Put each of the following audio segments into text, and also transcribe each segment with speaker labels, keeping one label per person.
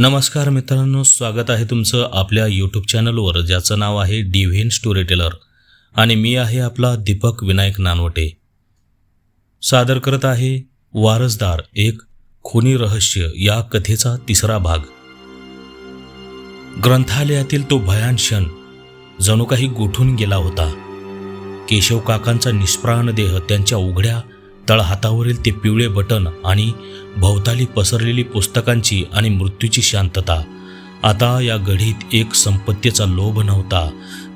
Speaker 1: नमस्कार मित्रांनो स्वागत आहे तुमचं आपल्या यूट्यूब चॅनलवर ज्याचं नाव आहे डिव्हिन स्टोरी टेलर आणि मी आहे आपला दीपक विनायक नानवटे. सादर करत आहे वारसदार एक खुनी रहस्य या कथेचा तिसरा भाग. ग्रंथालयातील तो भयान क्षण जणू काही गोठून गेला होता. केशव काकांचा निष्प्राण देह त्यांच्या उघड्या तळहातावरील ते पिवळे बटन आणि भोवताली पसरलेली पुस्तकांची आणि मृत्यूची शांतता. आता या घडीत एक संपत्तीचा लोभ नव्हता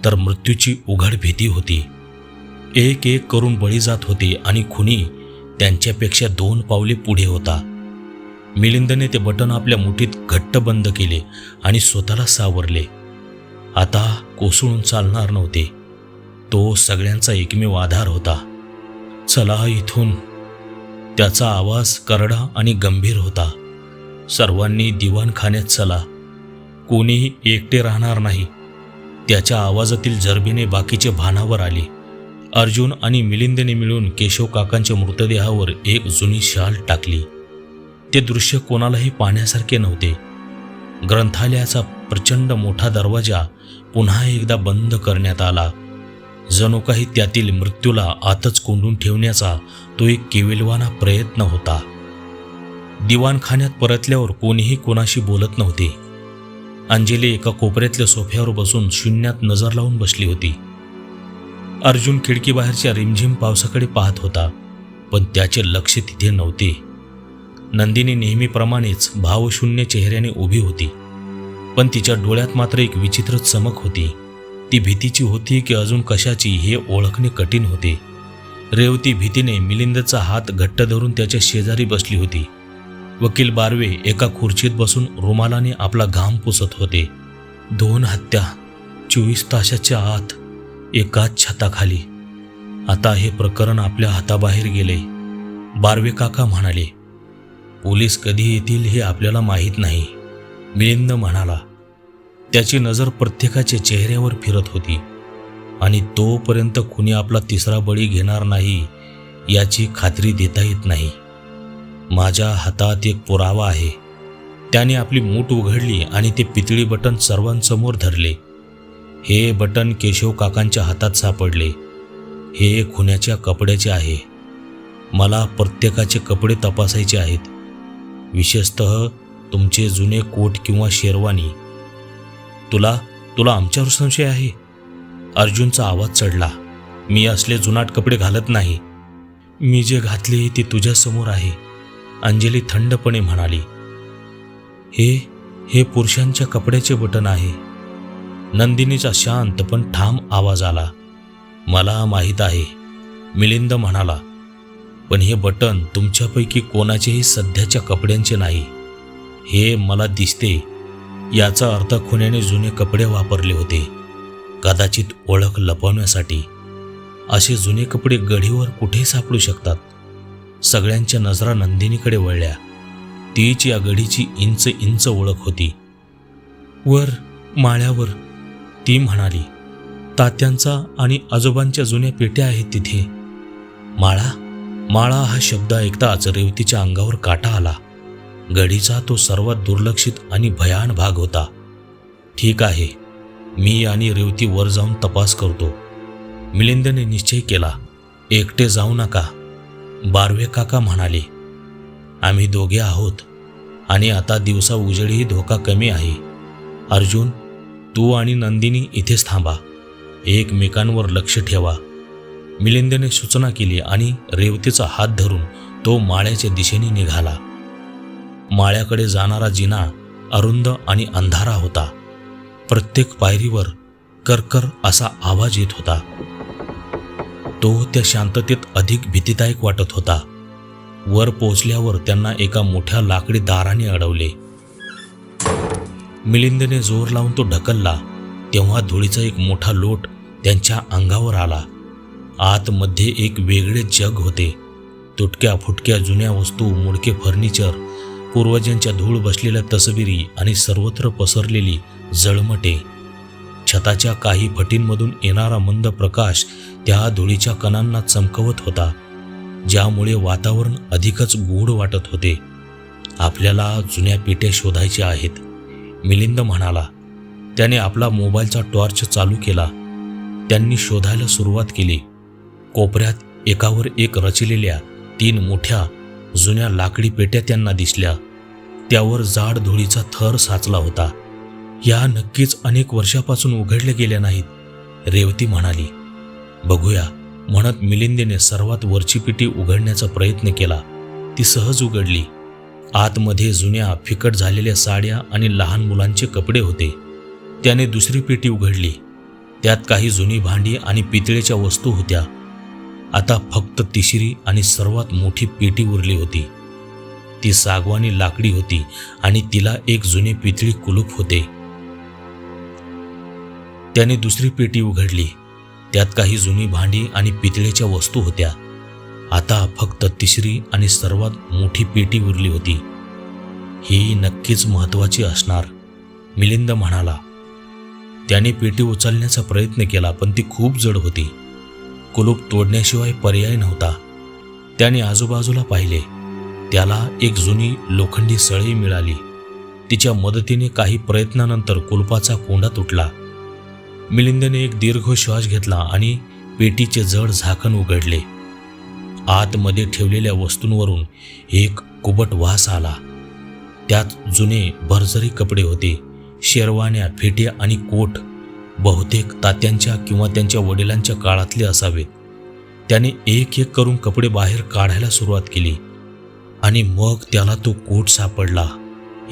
Speaker 1: तर मृत्यूची उघड भीती होती. एक एक करून बळी जात होते आणि खुनी त्यांच्यापेक्षा दोन पावले पुढे होता. मिलिंदने ते बटन आपल्या मुठीत घट्ट बंद केले आणि स्वतःला सावरले. आता कोसळून चालणार नव्हते. तो सगळ्यांचा एकमेव आधार होता. चला इथून. त्याचा आवाज करडा आणि गंभीर होता. सर्वांनी दिवाणखान्यात चला. कोणीही एकटे राहणार नाही. त्याच्या आवाजातील जरबीने बाकीचे भानावर आले. अर्जुन आणि मिलिंदने मिळून केशव काकांच्या मृतदेहावर एक जुनी शाल टाकली. ते दृश्य कोणालाही पाहण्यासारखे नव्हते. ग्रंथालयाचा प्रचंड मोठा दरवाजा पुन्हा एकदा बंद करण्यात आला. जणू काही त्यातील मृत्यूला आतच कोंडून ठेवण्याचा तो एक केविलवाना प्रयत्न होता. दिवाणखान्यात परतल्यावर कोणीही कोणाशी बोलत नव्हते. अंजली एका कोपऱ्यातल्या सोफ्यावर बसून शून्यात नजर लावून बसली होती. अर्जुन खिडकीबाहेरच्या रिमझिम पावसाकडे पाहत होता पण त्याचे लक्ष तिथे नव्हते. नंदिनी नेहमीप्रमाणेच भावशून्य चेहऱ्याने उभी होती पण तिच्या डोळ्यात मात्र एक विचित्र चमक होती. ती भीतीची होती की अजून कशाची हे ओळखणे कठीण होते. रेवती भीतीने मिलिंदचा हात घट्ट धरून त्याच्या शेजारी बसली होती. वकील बारवे एका खुर्चीत बसून रुमालाने आपला घाम पुसत होते. दोन हत्या चोवीस तासाच्या आत एकाच छताखाली. आता हे प्रकरण आपल्या हाताबाहेर गेले. बारवे काका म्हणाले पोलीस कधी येतील हे आपल्याला माहीत नाही. मिलिंद म्हणाला त्याची नजर प्रत्येकाच्या चेहऱ्यावर फिरत होती. आणि तोपर्यंत कुणी आपला तिसरा बळी घेणार नाही याची खात्री देता येत नाही. माझ्या हातात एक पुरावा आहे. त्याने आपली मूठ उघडली आणि ते पितळी बटन सर्वांसमोर धरले. हे बटन केशव काकांच्या हातात सापडले. हे खुन्याच्या कपड्याचे आहे. मला प्रत्येकाचे कपडे तपासायचे आहेत. विशेषत तुमचे जुने कोट किंवा शेरवानी. तुला तुला आमच्यावर संशय आहे? अर्जुनचा आवाज चढला. मी असले जुनाट कपडे घालत नाही. मी जे घातले ते तुझ्यासमोर आहे अंजली थंडपणे म्हणाली. हे हे पुरुषांच्या कपड्याचे बटन आहे. नंदिनीचा शांत पण ठाम आवाज आला. मला माहीत आहे मिलिंद म्हणाला. पण हे बटन तुमच्यापैकी कोणाचेही सध्याच्या कपड्यांचे नाही. हे मला दिसते. याचा अर्थ खुन्याने जुने कपडे वापरले होते. कदाचित ओळख लपवण्यासाठी. असे जुने कपडे गढीवर कुठे सापडू शकतात? सगळ्यांच्या नजरा नंदिनीकडे वळल्या. तीच या गढीची इंच इंच ओळख होती. वर माळ्यावर ती म्हणाली तात्यांचा आणि आजोबांच्या जुन्या पेट्या आहेत तिथे. माळा? माळा? हा शब्द ऐकताच रेवतीच्या अंगावर काटा आला. गडीचा तो सर्वात दुर्लक्षित आणि भयान भाग होता. ठीक आहे मी आणि रेवती वर जाऊन तपास करतो. मिलिंदने निश्चय केला एकटे जाऊ नका बारवे काका म्हणाले. आम्ही दोघे आहोत आणि आता दिवसा उजेडही धोका कमी आहे. अर्जुन तू आणि नंदिनी इथेच थांबा एकमेकांवर लक्ष ठेवा. मिलिंदने सूचना केली आणि रेवतीचा हात धरून तो माळ्याच्या दिशेने निघाला. माळ्याकडे जाणारा जिना अरुंद आणि अंधारा होता. प्रत्येक पायरीवर करकर असा आवाज येत होता. तो त्या शांततेत अधिक भीतीदायक वाटत होता. वर पोचल्यावर त्यांना एका मोठ्या लाकडी दाराने अडवले. मिलिंदने जोर लावून तो ढकलला. तेव्हा धुळीचा एक मोठा लोट त्यांच्या अंगावर आला. आतमध्ये एक वेगळे जग होते. तुटक्या फुटक्या जुन्या वस्तू मुडके फर्निचर पूर्वजांच्या धूळ बसलेल्या तसबिरी आणि सर्वत्र पसरलेली जळमटे. छताच्या काही फटींमधून येणारा मंद प्रकाश त्या धुळीच्या कणांना चमकवत होता ज्यामुळे वातावरण अधिकच गूढ वाटत होते. आपल्याला जुन्या पेट्या शोधायच्या आहेत मिलिंद म्हणाला. त्याने आपला मोबाईलचा टॉर्च चालू केला. त्यांनी शोधायला सुरुवात केली. कोपऱ्यात एकावर एक रचलेल्या तीन मोठ्या जुन्या लाकडी पेट्या त्यांना दिसल्या. त्यावर जाड धुळीचा थर साचला होता. या नक्कीच अनेक वर्षापासून उघडल्या गेल्या नाहीत रेवती म्हणाली. बघूया म्हणत मिलिंदीने सर्वात वरची पेटी उघडण्याचा प्रयत्न केला. ती सहज उघडली. आतमध्ये जुन्या फिकट झालेल्या साड्या आणि लहान मुलांचे कपडे होते. त्याने दुसरी पेटी उघडली. त्यात काही जुनी भांडी आणि पितळेच्या वस्तू होत्या. आता फक्त तिसरी आणि सर्वात मोठी पेटी उरली होती. ती सागवानी लाकडी होती आणि तिला एक जुने पितळी कुलूप होते. त्याने दुसरी पेटी उघडली. त्यात काही जुनी भांडी आणि पितळेच्या वस्तू होत्या. आता फक्त तिसरी आणि सर्वात मोठी पेटी उरली होती. ही नक्कीच महत्वाची असणार मिलिंद म्हणाला. त्याने पेटी उचलण्याचा प्रयत्न केला पण ती खूप जड होती. कुलूप तोडण्याशिवाय पर्याय नव्हता. त्याने आजूबाजूला पाहिले. त्याला एक जुनी लोखंडी सळई मिळाली. तिच्या मदतीने काही प्रयत्नानंतर कुलपाचा कोंडा तुटला. मिलिंदने एक दीर्घ श्वास घेतला आणि पेटीचे जड झाकण उघडले. आतमध्ये ठेवलेल्या वस्तूंवरून एक कुबट वास आला. त्यात जुने भरझरी कपडे होते. शेरवाण्या फेट्या आणि कोट बहुतेक तात्यांच्या किंवा त्यांच्या वडिलांच्या काळातले असावेत. त्याने एक एक करून कपडे बाहेर काढायला सुरुवात केली. आणि मग त्याला तो कोट सापडला.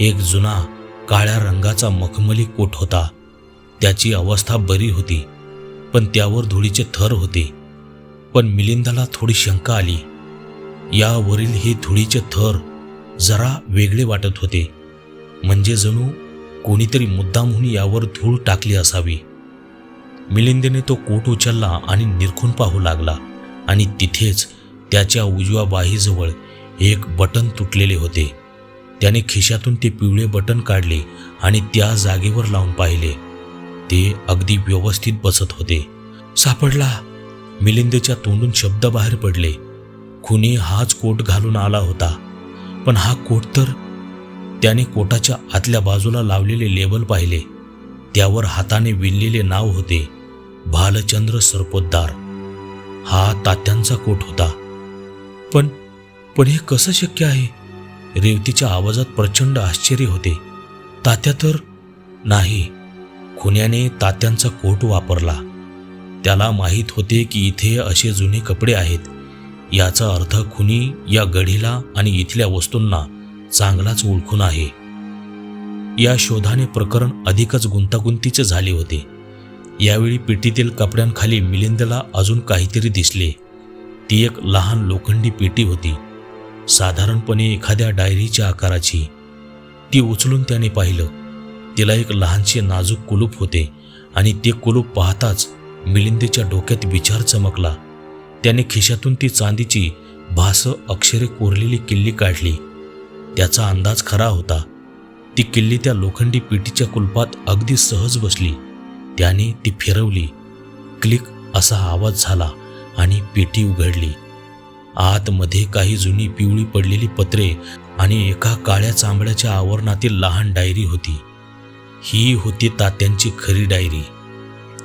Speaker 1: एक जुना काळ्या रंगाचा मखमली कोट होता. त्याची अवस्था बरी होती पण त्यावर धुळीचे थर होते. पण मिलिंदाला थोडी शंका आली. यावरील हे धुळीचे थर जरा वेगळे वाटत होते. म्हणजे जणू कोणीतरी मुद्दामहून यावर धूळ टाकली असावी. मिलिंदेने तो कोट उचलला आणि निरखून पाहू लागला. आणि तिथेच त्याच्या उजव्या बाहीजवळ एक बटन तुटलेले होते. त्याने खिशातून ते पिवळे बटन काढले आणि त्या जागेवर लावून पाहिले. ते अगदी व्यवस्थित बसत होते. सापडला. मिलिंदेच्या तोंडून शब्द बाहेर पडले. खुनी हाच कोट घालून आला होता. पण हा कोट तर त्याने कोटाच्या आतल्या बाजूला लावलेले लेबल पाहिले. त्यावर हाताने विणलेले नाव होते. भालचंद्र सरपोतदार हा तात्यांचा कोट होता. पण पण हे कसं शक्य आहे? रेवतीच्या आवाजात प्रचंड आश्चर्य होते. तात्या तर नाही खुन्याने तात्यांचा कोट वापरला. त्याला माहीत होते की इथे असे जुने कपडे आहेत. याचा अर्थ खुनी या गढीला आणि इथल्या वस्तूंना चांगलाच ओळखून आहे. या शोधाने प्रकरण अधिकच गुंतागुंतीचे झाले होते. यावेळी पेटीतील कपड्यांखाली मिलिंदला अजून काहीतरी दिसले. ती एक लहान लोखंडी पेटी होती. साधारणपणे एखाद्या डायरीच्या आकाराची. ती उचलून त्याने पाहिलं. तिला एक लहानसे नाजूक कुलूप होते आणि ते कुलूप पाहताच मिलिंदेच्या डोक्यात विचार चमकला. त्याने खिशातून ती चांदीची भास अक्षरे कोरलेली किल्ली काढली. त्याचा अंदाज खरा होता. ती किल्ली त्या लोखंडी पेटीच्या कुलपात अगदी सहज बसली. त्याने ती फिरवली. क्लिक असा आवाज झाला आणि पेटी उघडली. आतमध्ये काही जुनी पिवळी पडलेली पत्रे आणि एका काळ्या चांबड्याच्या आवरणातील लहान डायरी होती. ही होती तात्यांची खरी डायरी.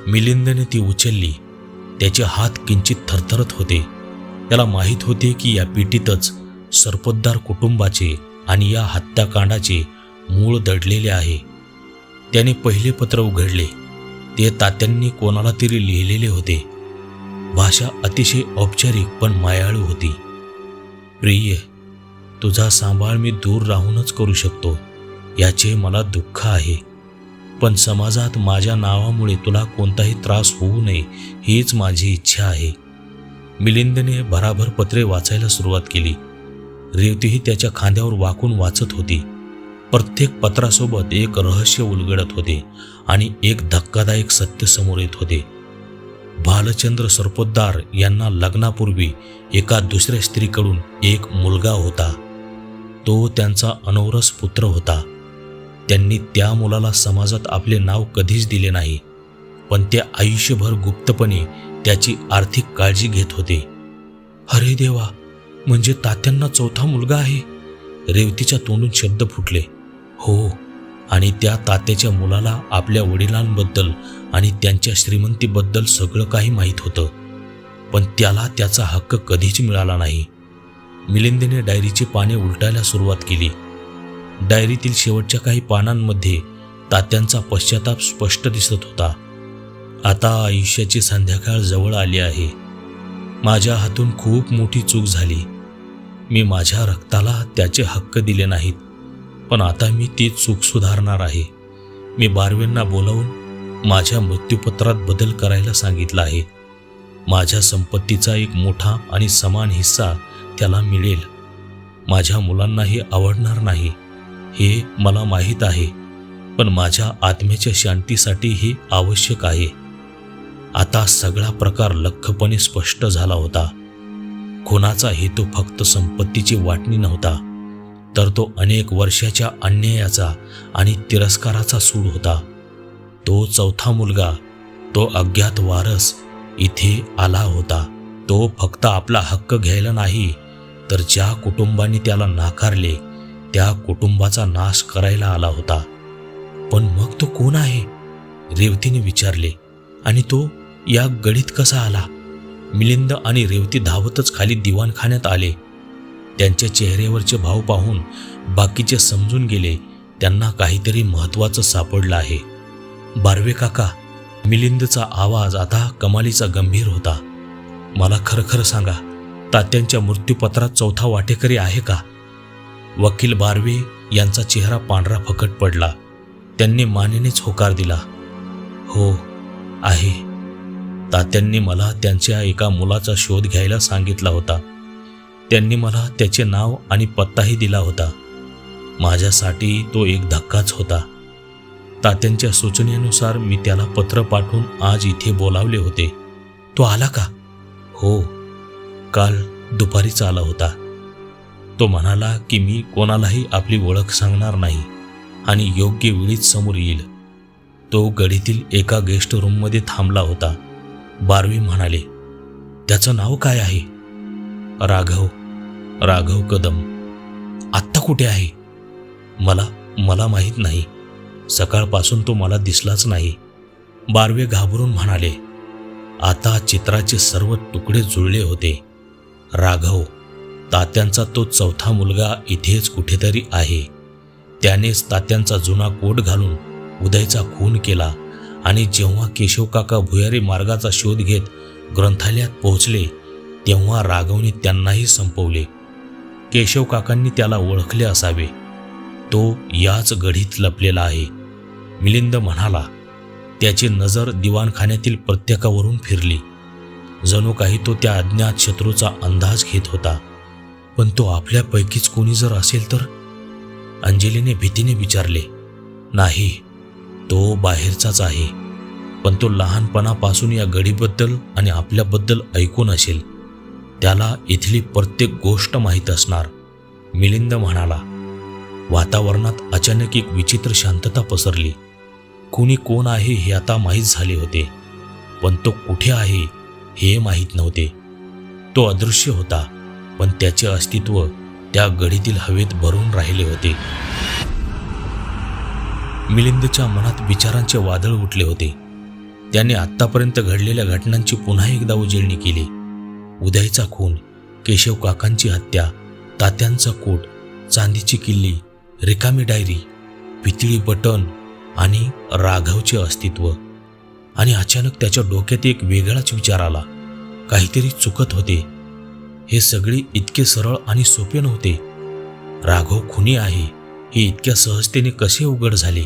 Speaker 1: मिलिंदने ती उचलली. त्याचे हात किंचित थरथरत होते. त्याला माहीत होते की या पेटीतच सरपोतदार कुटुंबाचे आणि या हत्याकांडाचे मूळ दडलेले आहे. त्याने पहिले पत्र उघडले. ते तात्यांनी कोणाला तरी लिहिलेले होते. भाषा अतिशय औपचारिक पण मायाळू होती. प्रिय तुझा सांभाळ मी दूर राहूनच करू शकतो याचे मला दुःख आहे. पण समाजात माझ्या नावामुळे तुला कोणताही त्रास होऊ नये हीच माझी इच्छा आहे. मिलिंदने भराभर पत्रे वाचायला सुरुवात केली. रेवतीही त्याच्या खांद्यावर वाकून वाचत होती. प्रत्येक पत्रासोबत एक रहस्य उलगडत होते. आणि एक धक्कादायक सत्य समोर येत होते. भालचंद्र सरपोतदार यांना लग्नापूर्वी एका दुसऱ्या स्त्रीकडून एक मुलगा होता. तो त्यांचा अनौरस पुत्र होता. त्यांनी त्या मुलाला समाजात आपले नाव कधीच दिले नाही पण ते आयुष्यभर गुप्तपणे त्याची आर्थिक काळजी घेत होते. अरे देवा म्हणजे तात्यांना चौथा मुलगा आहे? रेवतीच्या तोंडून शब्द फुटले. हो आणि त्या तात्याच्या मुलाला आपल्या वडिलांबद्दल आणि त्यांच्या श्रीमंतीबद्दल सगळं काही माहीत होतं. पण त्याला त्याचा हक्क कधीच मिळाला नाही. मिलिंदेने डायरीची पाने उलटायला सुरुवात केली. डायरीतील शेवटच्या काही पानांमध्ये तात्यांचा पश्चाताप स्पष्ट दिसत होता. आता आयुष्याची संध्याकाळ जवळ आली आहे. माझ्या हातून खूप मोठी चूक झाली. मी माझ्या रक्ताला त्याचे हक्क दिले नाहीत. पण आता मी ती चूक सुधारणार आहे. मी बारवेंना बोलावून माझ्या मृत्यूपत्रात बदल करायला सांगितला आहे. माझ्या संपत्तीचा एक मोठा आणि समान हिस्सा त्याला मिळेल. माझ्या मुलांना हे आवडणार नाही हे मला माहीत आहे. पण माझ्या आत्म्याच्या शांतीसाठी हे आवश्यक आहे. आता सगळा प्रकार लख्खपणे स्पष्ट झाला होता. खुनाचा हेतू फक्त संपत्तीची वाटणी नव्हता. तर तो अनेक वर्षाच्या अन्यायाचा आणि तिरस्काराचा सूड होता. तो चौथा मुलगा तो अज्ञात वारस इथे आला होता. तो फक्त आपला हक्क घ्यायला नाही तर ज्या कुटुंबाने त्याला नाकारले त्या कुटुंबाचा नाश करायला आला होता. पण मग तो कोण आहे? रेवतीने विचारले. आणि तो या गडीत कसा आला? मिलिंद आणि रेवती धावतच खाली दिवाणखान्यात आले. त्यांच्या चेहऱ्यावरचे भाव पाहून बाकीचे समजून गेले त्यांना काहीतरी महत्त्वाचं सापडलं आहे. बारवे काका मिलिंदचा आवाज आता कमालीचा गंभीर होता. मला खरखर सांगा तात्यांच्या मृत्यूपत्रात चौथा वाटेकरी आहे का? वकील बारवे यांचा चेहरा पांढरा फकट पडला. त्यांनी मानेनेच होकार दिला. हो आहे. तात्यांनी मला त्यांच्या एका मुलाचा शोध घ्यायला सांगितला होता. त्यांनी मला त्याचे नाव आणि पत्ताही दिला होता. माझ्यासाठी तो एक धक्काच होता. तात्यांच्या सूचनेनुसार मी त्याला पत्र पाठवून आज इथे बोलावले होते. तो आला का? हो. काल दुपारीच आला होता. तो म्हणाला की मी कोणालाही आपली ओळख सांगणार नाही आणि योग्य वेळीच समोर येईल. तो गडीतील एका गेस्ट रूममध्ये थांबला होता. बारवी म्हणाले त्याचं नाव काय आहे? राघव राघव कदम आत्ता कुठे आहे? मला मला माहीत नाही. सकाळपासून तो मला दिसलाच नाही. बारवे घाबरून म्हणाले आता चित्राचे सर्व तुकडे जुळले होते. राघव तात्यांचा तो चौथा मुलगा इथेच कुठेतरी आहे. त्यानेच तात्यांचा जुना कोट घालून उदयचा खून केला आणि जेव्हा केशवकाका भुयारी मार्गाचा शोध घेत ग्रंथालयात पोहोचले तेव्हा राघवने त्यांनाही संपवले. केशव काकांनी त्याला ओळखले असावे. तो याच गढीत लपलेला आहे. मिलिंद म्हणाला त्याची नजर दिवाणखान्यातील प्रत्येकावरून फिरली. जणू काही तो त्या अज्ञात शत्रूचा अंदाज घेत होता. पण तो आपल्यापैकीच कोणी जर असेल तर? अंजलीने भीतीने विचारले नाही तो बाहेरचाच आहे. पण तो लहानपणापासून या गडीबद्दल आणि आपल्याबद्दल ऐकून असेल. त्याला इथली प्रत्येक गोष्ट माहीत असणार. मिलिंद म्हणाला वातावरणात अचानक एक विचित्र शांतता पसरली. कुणी कोण आहे हे आता माहीत झाले होते पण तो कुठे आहे हे माहीत नव्हते. तो अदृश्य होता पण त्याचे अस्तित्व त्या गडीतील हवेत भरून राहिले होते. मिलिंदच्या मनात विचारांचे वादळ उठले होते. त्याने आत्तापर्यंत घडलेल्या घटनांची पुन्हा एकदा उजळणी केली. उदयचा खून केशव काकांची हत्या तात्यांचा कोट चांदीची किल्ली रिकामी डायरी पितळी बटन आणि राघवचे अस्तित्व. आणि अचानक त्याच्या डोक्यात एक वेगळाच विचार आला. काहीतरी चुकत होते. हे सगळे इतके सरळ आणि सोपे नव्हते. राघव खुनी आहे हे इतक्या सहजतेने कसे उघड झाले?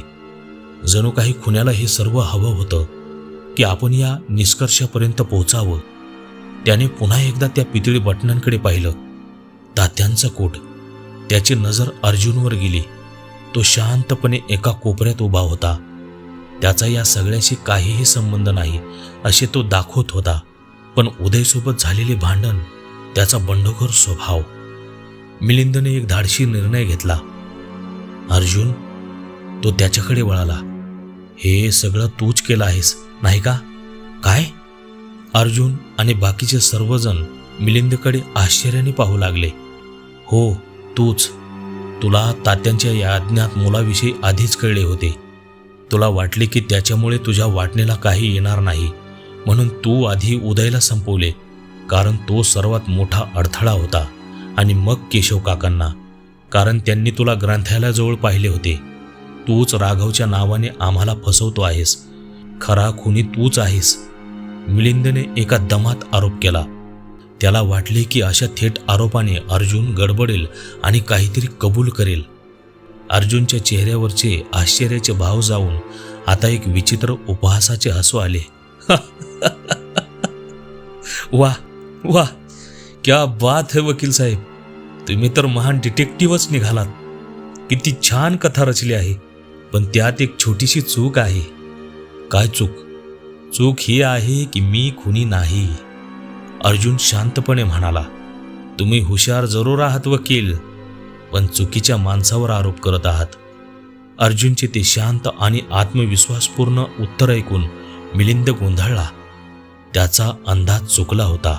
Speaker 1: जणू काही खुन्याला हे सर्व हवं होतं की आपण या निष्कर्षापर्यंत पोहोचावं त्याने पुन्हा एकदा त्या पितळी बटणांकडे पाहिलं. तात्यांचा कोट. त्याची नजर अर्जुनवर गेली. तो शांतपणे एका कोपऱ्यात उभा होता. त्याचा या सगळ्याशी काहीही संबंध नाही असे तो दाखवत होता. पण उदयसोबत झालेले भांडण त्याचा बंडखोर स्वभाव. मिलिंदने एक धाडशी निर्णय घेतला. अर्जुन तो त्याच्याकडे वळाला. हे सगळं तूच केलं आहेस नाही का? काय? अर्जुन आणि बाकीचे सर्वजण मिलिंदकडे आश्चर्याने पाहू लागले. हो तूच. तुला तात्यांच्या या अज्ञात मुलाविषयी आधीच कळले होते. तुला वाटले की त्याच्यामुळे तुझ्या वाटणीला काही येणार नाही. म्हणून तू आधी उदयला संपवले कारण तो सर्वात मोठा अडथळा होता. आणि मग केशव काकांना. कारण त्यांनी तुला ग्रंथालयाजवळ पाहिले होते. तूच राघवच्या नावाने आम्हाला फसवतो आहेस. खरा खुनी तूच आहेस. मिलिंदने एका दमात आरोप केला. त्याला वाटले की अशा थेट आरोपाने अर्जुन गडबडेल आणि काहीतरी कबूल करेल. अर्जुनच्या चेहऱ्यावरचे आश्चर्याचे भाव जाऊन आता एक विचित्र उपहासाचे हसू आले. वा वा क्या बात है वकील साहेब! तुम्ही तर महान डिटेक्टिव्हच निघालात. किती छान कथा रचली आहे पण त्यात एक छोटीशी चूक आहे. काय चूक? चूक ही आहे की मी खुनी नाही. अर्जुन शांतपणे म्हणाला तुम्ही हुशार जरूर आहात वकील पण चुकीच्या माणसावर आरोप करत आहात. अर्जुनचे ते शांत आणि आत्मविश्वासपूर्ण उत्तर ऐकून मिलिंद गोंधळला. त्याचा अंदाज चुकला होता.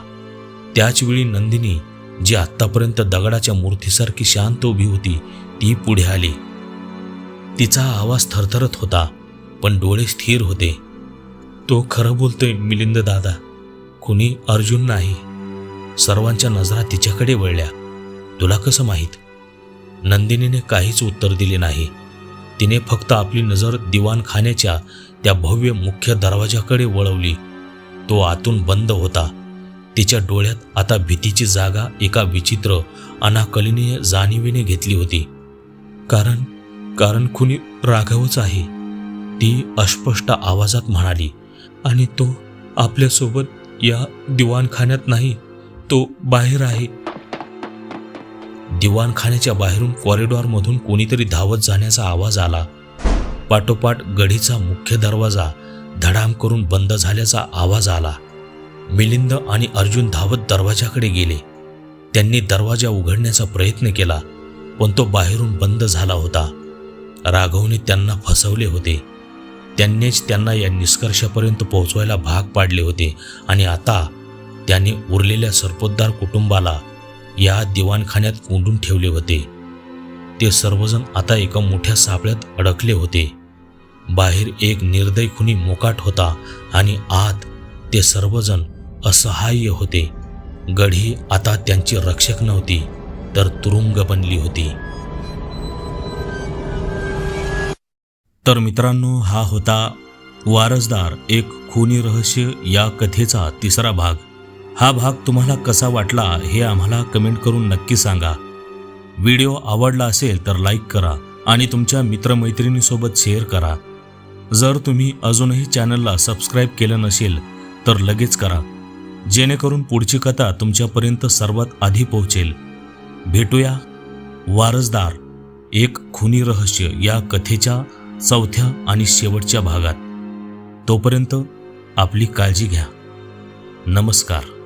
Speaker 1: त्याचवेळी नंदिनी जी आत्तापर्यंत दगडाच्या मूर्तीसारखी शांत उभी होती ती पुढे आली. तिचा आवाज थरथरत होता पण डोळे स्थिर होते. तो खरं बोलतोय मिलिंद दादा. कुणी अर्जुन नाही. सर्वांच्या नजरा तिच्याकडे वळल्या. तुला कसं माहीत? नंदिनीने काहीच उत्तर दिले नाही. तिने फक्त आपली नजर दिवाणखान्याच्या त्या भव्य मुख्य दरवाजाकडे वळवली. तो आतून बंद होता. तिच्या डोळ्यात आता भीतीची जागा एका विचित्र अनाकलनीय जाणीवेने घेतली होती. कारण कारण खुनी राघवच आहे. ती अस्पष्ट आवाजात म्हणाली आणि तो आपल्यासोबत या दिवाणखान्यात नाही तो बाहेर आहे. दिवाणखान्याच्या बाहेरून कॉरिडॉरमधून कोणीतरी धावत जाण्याचा आवाज आला. पाठोपाठ गढीचा मुख्य दरवाजा धडाम करून बंद झाल्याचा आवाज आला. मिलिंद आणि अर्जुन धावत दरवाजाकडे गेले. त्यांनी दरवाजा उघडण्याचा प्रयत्न केला पण तो बाहेरून बंद झाला होता. राघवने त्यांना फसवले होते. त्यांनीच त्यांना या निष्कर्षापर्यंत पोहोचवायला भाग पाडले होते आणि आता त्याने उरलेल्या सरपोतदार कुटुंबाला या दिवाणखान्यात कोंडून ठेवले होते. ते सर्वजण आता एका मोठ्या सापळ्यात अडकले होते. बाहेर एक निर्दय खुनी मोकाट होता आणि आत ते सर्वजण असहाय्य होते. गढी आता त्यांची रक्षक नव्हती तर तुरुंग बनली होती. तर मित्रांनो हा होता वारसदार एक खुनी रहस्य या कथेचा तिसरा भाग. हा भाग तुम्हाला कसा वाटला हे आम्हाला कमेंट करून नक्की सांगा. व्हिडिओ आवडला असेल तर लाईक करा आणि तुमच्या मित्रमैत्रिणीसोबत शेअर करा. जर तुम्ही अजूनही चॅनलला सबस्क्राईब केलं नसेल तर लगेच करा. जेणेकरून पुढची कथा तुमच्यापर्यंत सर्वात आधी पोहोचेल. भेटूया वारसदार एक खुनी रहस्य या कथेच्या चौथ्या आणि शेवटच्या भागात. तोपर्यंत आपली काळजी घ्या. नमस्कार.